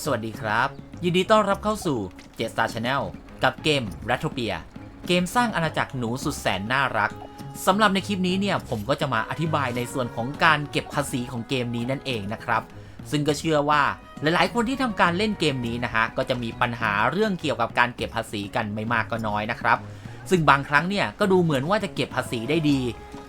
สวัสดีครับ ยินดีต้อนรับเข้าสู่เจสตาชาแนลกับเกม r a t o p i a เกมสร้างอาณาจักรหนูสุดแสนน่ารักสำหรับในคลิปนี้เนี่ยผมก็จะมาอธิบายในส่วนของการเก็บภาษีของเกมนี้นั่นเองนะครับ ซึ่งก็เชื่อว่าหลายๆ คนที่ทำการเล่นเกมนี้นะฮะก็จะมีปัญหาเรื่องเกี่ยวกับการเก็บภาษีกันไม่มากก็น้อยนะครับ ซึ่งบางครั้งเนี่ยก็ดูเหมือนว่าจะเก็บภาษีได้ดี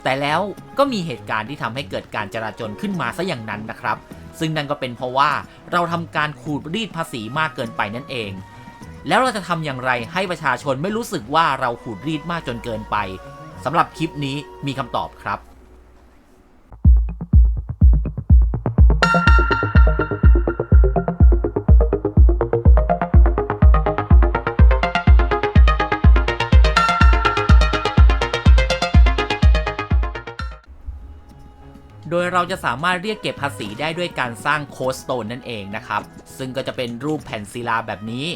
แต่แล้วก็มีเหตุการณ์ที่ทำให้เกิดการจราจนขึ้นมาซะอย่างนั้นนะครับ ซึ่งนั่นก็เป็นเพราะว่าเราทำการขูดรีดภาษีมากเกินไปนั่นเอง แล้วเราจะทำอย่างไรให้ประชาชนไม่รู้สึกว่าเราขูดรีดมากจนเกินไปสำหรับคลิปนี้มีคำตอบครับ โดยเราจะสามารถเรียกเก็บภาษีได้ด้วยการสร้างโคสโตนนั่นเองนะครับ ซึ่งก็จะเป็นรูปแผ่นศิลาแบบนี้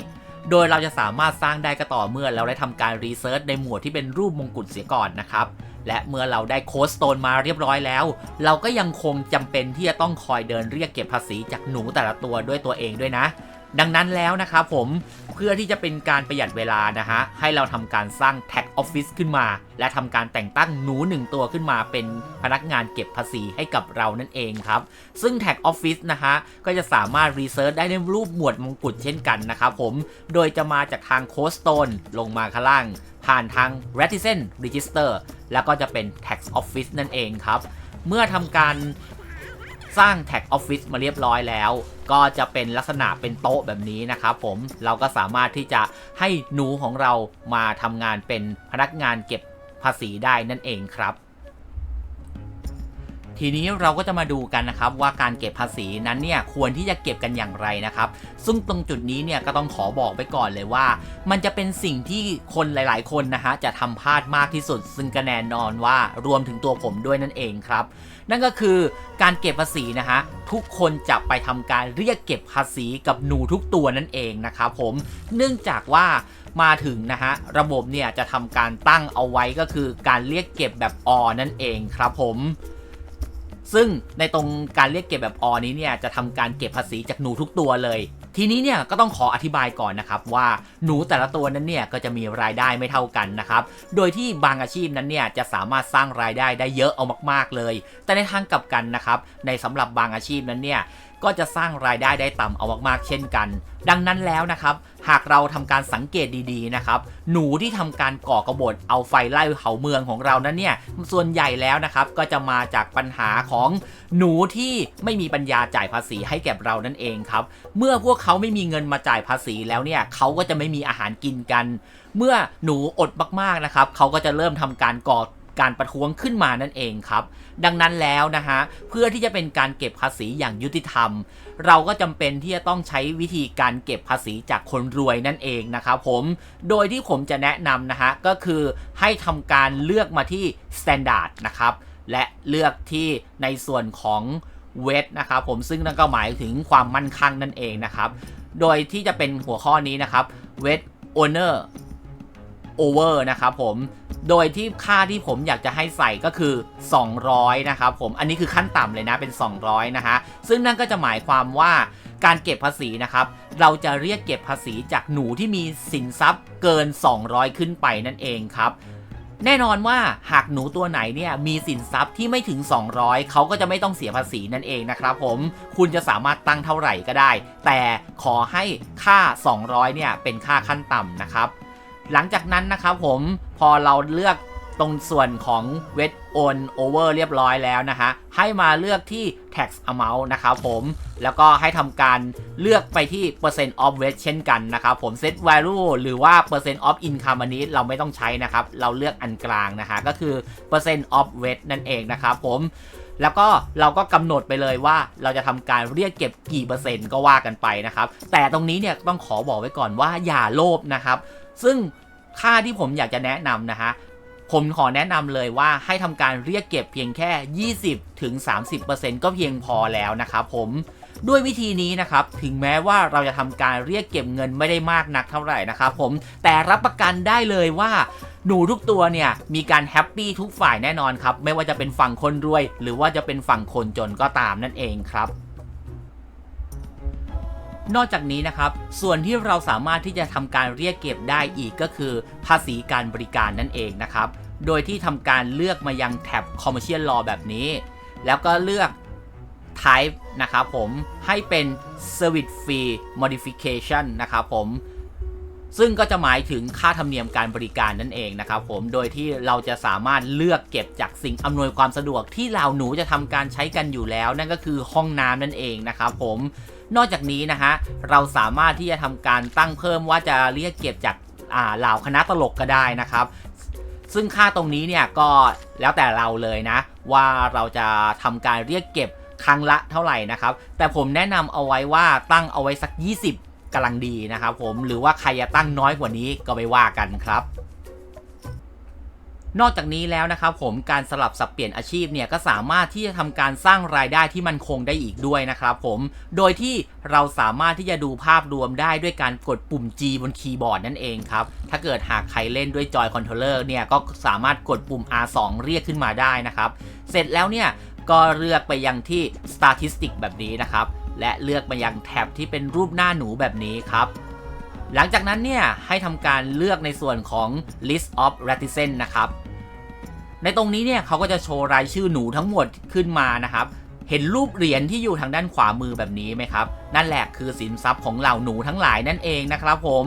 โดยเราจะสามารถสร้างได้ก็ต่อเมื่อเราได้ทำการรีเสิร์ชในหมวดที่เป็นรูปมงกุฎเสียก่อนนะครับและเมื่อเราได้โคสโตนมาเรียบร้อยแล้ว เราก็ยังคงจำเป็นที่จะต้องคอยเดินเรียกเก็บภาษีจากหนูแต่ละตัวด้วยตัวเองด้วยนะ ดังนั้นแล้วนะครับผมเพื่อที่จะเป็นการประหยัดเวลานะฮะให้เราทำการสร้าง Tag Office ขึ้นมา และทำการแต่งตั้งหนูหนึ่งตัวขึ้นมาเป็นพนักงานเก็บภาษีให้กับเรานั่นเองครับ ซึ่ง Tag Office นะฮะก็จะสามารถรีเซิร์ชได้ในรูปหมวดมงกุฎเช่นกันนะครับผมโดยจะมาจากทาง c o s t o n e ลงมาข้างล่าง ผ่านทาง r e t i c e n Register แล้วก็จะเป็น Tax Office นั่นเองครับ เมื่อทำการ สร้างแท็กออฟฟิศมาเรียบร้อยแล้ว ก็จะเป็นลักษณะเป็นโต๊ะแบบนี้นะครับผมเราก็สามารถที่จะให้หนูของเรามาทำงานเป็นพนักงานเก็บภาษีได้นั่นเองครับ ทีนี้เราก็จะมาดูกันนะครับว่าการเก็บภาษีนั้นเนี่ยควรที่จะเก็บกันอย่างไรนะครับ ซึ่งตรงจุดนี้เนี่ยก็ต้องขอบอกไปก่อนเลยว่า มันจะเป็นสิ่งที่คนหลาย ๆ คนนะฮะจะทำพลาดมากที่สุด ซึ่งก็แน่นอนว่ารวมถึงตัวผมด้วยนั่นเองครับ นั่นก็คือการเก็บภาษีนะฮะทุกคนจะไปทำการเรียกเก็บภาษีกับหนูทุกตัวนั่นเองนะครับผมเนื่องจากว่ามาถึงนะฮะระบบเนี่ยจะทำการตั้งเอาไว้ก็คือการเรียกเก็บแบบอนั่นเองครับผม ซึ่งในตรงการเรียกเก็บแบบอนี้เนี่ยจะทำการเก็บภาษีจากหนูทุกตัวเลย ทีนี้เนี่ยก็ต้องขออธิบายก่อนนะครับว่าหนูแต่ละตัวนั้นเนี่ยก็จะมีรายได้ไม่เท่ากันนะครับ โดยที่บางอาชีพนั้นเนี่ยจะสามารถสร้างรายได้ได้เยอะเอามาก ๆเลย แต่ในทางกลับกันนะครับในสำหรับบางอาชีพนั้นเนี่ย ก็จะสร้างรายได้ได้ต่ำเอามากๆเช่นกัน ดังนั้นแล้วนะครับ หากเราทำการสังเกตดีๆนะครับ หนูที่ทำการก่อกระบฏเอาไฟไล่เผาเมืองของเรานั้นเนี่ย ส่วนใหญ่แล้วนะครับก็จะมาจากปัญหาของหนูที่ไม่มีปัญญาจ่ายภาษีให้แก่เรานั่นเองครับ เมื่อพวกเขาไม่มีเงินมาจ่ายภาษีแล้วเนี่ยเขาก็จะไม่มีอาหารกินกัน เมื่อหนูอดมากๆนะครับเขาก็จะเริ่มทำการก่อ การประท้วงขึ้นมานั่นเองครับ ดังนั้นแล้วนะฮะเพื่อที่จะเป็นการเก็บภาษีอย่างยุติธรรม เราก็จำเป็นที่จะต้องใช้วิธีการเก็บภาษีจากคนรวยนั่นเองนะครับผมโดยที่ผมจะแนะนำนะฮะก็คือให้ทำการเลือกมาที่ standard นะครับและเลือกที่ในส่วนของเวทนะครับผมซึ่งนั่นก็หมายถึงความมั่นคงนั่นเองนะครับโดยที่จะเป็นหัวข้อนี้นะครับเวท owner over นะครับผม โดยที่ค่าที่ผมอยากจะให้ใส่ก็คือ 200 นะครับผม อันนี้คือขั้นต่ำเลยนะเป็น 200 นะฮะ ซึ่งนั่นก็จะหมายความว่าการเก็บภาษีนะครับ เราจะเรียกเก็บภาษีจากหนูที่มีสินทรัพย์เกิน 200 ขึ้นไปนั่นเองครับแน่นอนว่าหากหนูตัวไหนเนี่ยมีสินทรัพย์ที่ไม่ถึง 200 เขาก็จะไม่ต้องเสียภาษีนั่นเองนะครับผมคุณจะสามารถตั้งเท่าไหร่ก็ได้ แต่ขอให้ค่า 200 เนี่ยเป็นค่าขั้นต่ำนะครับ หลังจากนั้นนะครับผมพอเราเลือกตรงส่วนของ w e t on over เรียบร้อยแล้วนะฮะ ให้มาเลือกที่ tax amount นะครับผม แล้วก็ให้ทำการเลือกไปที่ percent of w e t เช่นกันนะครับผม set value หรือว่า percent of income อันนี้เราไม่ต้องใช้นะครับ เราเลือกอันกลางนะฮะ ก็คือ percent of w e t นั่นเองนะครับผมแล้วก็เราก็กำหนดไปเลยว่าเราจะทำการเรียกเก็บกี่เปอร์เซ็นต์ก็ว่ากันไปนะครับ แต่ตรงนี้เนี่ยต้องขอบอกไว้ก่อนว่าอย่าโลภนะครับ ซึ่งค่าที่ผมอยากจะแนะนำนะฮะผมขอแนะนำเลยว่าให้ทำการเรียกเก็บเพียงแค่ 20ถึง30%ก็เพียงพอแล้วนะครับผมด้วยวิธีนี้นะครับ ถึงแม้ว่าเราจะทำการเรียกเก็บเงินไม่ได้มากนักเท่าไหร่นะครับผมแต่รับประกันได้เลยว่าหนูทุกตัวเนี่ยมีการแฮปปี้ทุกฝ่ายแน่นอนครับ ไม่ว่าจะเป็นฝั่งคนรวย หรือว่าจะเป็นฝั่งคนจนก็ตามนั่นเองครับ นอกจากนี้นะครับ ส่วนที่เราสามารถที่จะทำการเรียกเก็บได้อีกก็คือ ภาษีการบริการนั่นเองนะครับ โดยที่ทำการเลือกมายังแท็บ Commercial Law แบบนี้ แล้วก็เลือก Type นะครับผมให้เป็น Service Fee Modification นะครับผมซึ่งก็จะหมายถึงค่าธรรมเนียมการบริการนั่นเองนะครับผม โดยที่เราจะสามารถเลือกเก็บจากสิ่งอำนวยความสะดวกที่เหล่าหนูจะทำการใช้กันอยู่แล้ว นั่นก็คือห้องน้ำนั่นเองนะครับผม นอกจากนี้นะฮะเราสามารถที่จะทำการตั้งเพิ่มว่าจะเรียกเก็บจากอ่าเหล่าคณะตลกก็ได้นะครับ ซึ่งค่าตรงนี้เนี่ยก็แล้วแต่เราเลยนะ ว่าเราจะทำการเรียกเก็บครั้งละเท่าไหร่นะครับ แต่ผมแนะนำเอาไว้ว่าตั้งเอาไว้สัก 20กำลังดีนะครับผมหรือว่าใครจะตั้งน้อยกว่านี้ก็ไม่ว่ากันครับ นอกจากนี้แล้วนะครับผมการสลับสับเปลี่ยนอาชีพเนี่ยก็สามารถที่จะทำการสร้างรายได้ที่มันคงได้อีกด้วยนะครับผมโดยที่เราสามารถที่จะดูภาพรวมได้ด้วยการกดปุ่ม G บนคีย์บอร์ดนั่นเองครับถ้าเกิดหากใครเล่นด้วยจอยคอนโทรลเลอร์เนี่ยก็สามารถกดปุ่ม R2 เรียกขึ้นมาได้นะครับเสร็จแล้วเนี่ยก็เลือกไปยังที่ Statistic แบบนี้นะครับและเลือกไปยังแท็บที่เป็นรูปหน้าหนูแบบนี้ครับหลังจากนั้นเนี่ยให้ทำการเลือกในส่วนของ list of reticent นะครับ ในตรงนี้เนี่ยเขาก็จะโชว์รายชื่อหนูทั้งหมดขึ้นมานะครับ เห็นรูปเหรียญที่อยู่ทางด้านขวามือแบบนี้ไหมครับ นั่นแหละคือสินทรัพย์ของเหล่าหนูทั้งหลายนั่นเองนะครับผม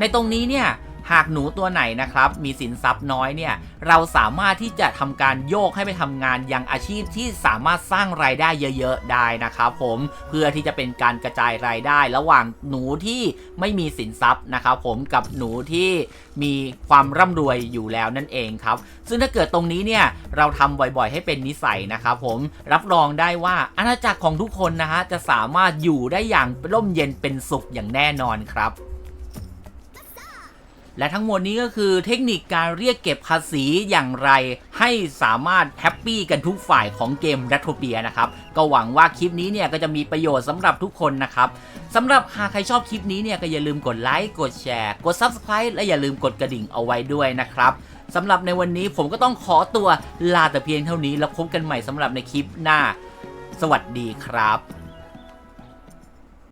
ในตรงนี้เนี่ย หากหนูตัวไหนนะครับมีสินทรัพย์น้อยเนี่ยเราสามารถที่จะทำการโยกให้ไปทำงานยังอาชีพที่สามารถสร้างรายได้เยอะๆได้นะครับผมเพื่อที่จะเป็นการกระจายรายได้ ระหว่างหนูที่ไม่มีสินทรัพย์นะครับผมกับหนูที่มีความร่ำรวยอยู่แล้วนั่นเองครับ ซึ่งถ้าเกิดตรงนี้เนี่ยเราทำบ่อยๆ ให้เป็นนิสัยนะครับผมรับรองได้ว่าอาณาจักรของทุกคนนะฮะจะสามารถอยู่ได้อย่างร่มเย็นเป็นสุขอย่างแน่นอนครับ และทั้งหมดนี้ก็คือเทคนิคการเรียกเก็บภาษีอย่างไร ให้สามารถแฮปปี้กันทุกฝ่ายของเกม r e t r o p i a นะครับ ก็หวังว่าคลิปนี้เนี่ยก็จะมีประโยชน์สำหรับทุกคนนะครับสำหรับหากใครชอบคลิปนี้เนี่ยก็อย่าลืมกดไลค์กดแชร์ กด Subscribe และอย่าลืมกดกระดิ่งเอาไว้ด้วยนะครับสำหรับในวันนี้ผมก็ต้องขอตัวลาแต่เพียงเท่านี้แล้วพบกันใหม่สำหรับในคลิปหน้า สวัสดีครับ